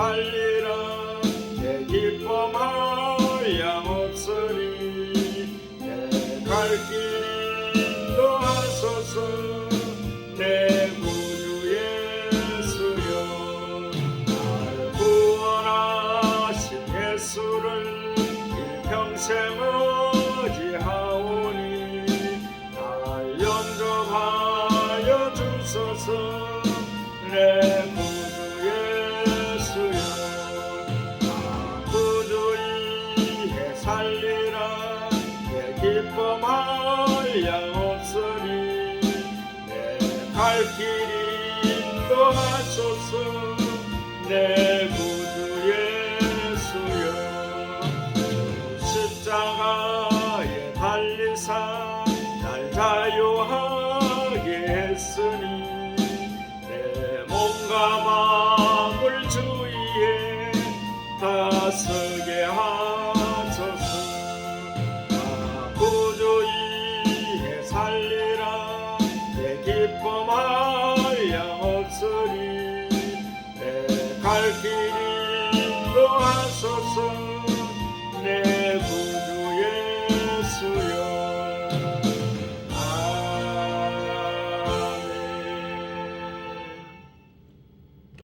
살리라. 내 기쁨하야 없으리 내 갈길 인도하소서. 내 구주 예수여. 날 구원하신 예수를 일평생 의 주소서 내 구주 예수여 나 구주 이해 살리라. 내 기쁨하야 없으니 내 갈 길이 인도하소서. 내 구주 예수여 십자가에 달리사 날 자유하게 했으니 내 몸과 마음을 주위에 다스게 하소서. 나 구주 이해 살리라. 내 기쁨하야 없으니 내갈 길이 인도하소서